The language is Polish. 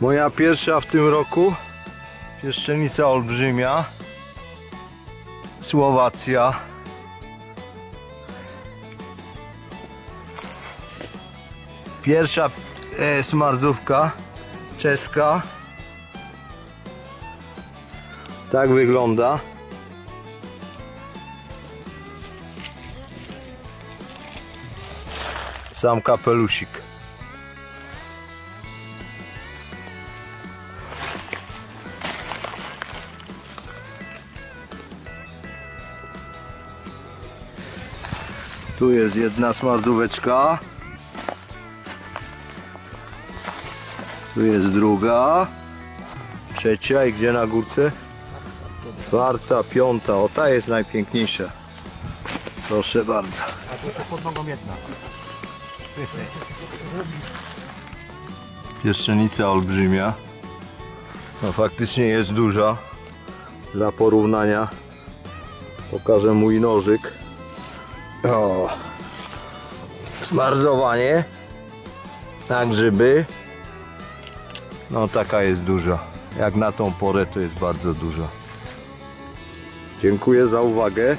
Moja pierwsza w tym roku. Pieszczenica olbrzymia. Słowacja. Pierwsza e, smarzówka czeska. Tak wygląda. Sam kapelusik. Tu jest jedna smardóweczka. Tu jest druga. Trzecia i gdzie na górce? Czwarta, piąta. O ta jest najpiękniejsza. Proszę bardzo. A tu pod nogą jedna. Pieszczenica olbrzymia. No faktycznie jest duża. Dla porównania pokażę mój nożyk. O. Smarzowanie na grzyby. No taka jest duża. Jak na tą porę to jest bardzo duża. Dziękuję za uwagę.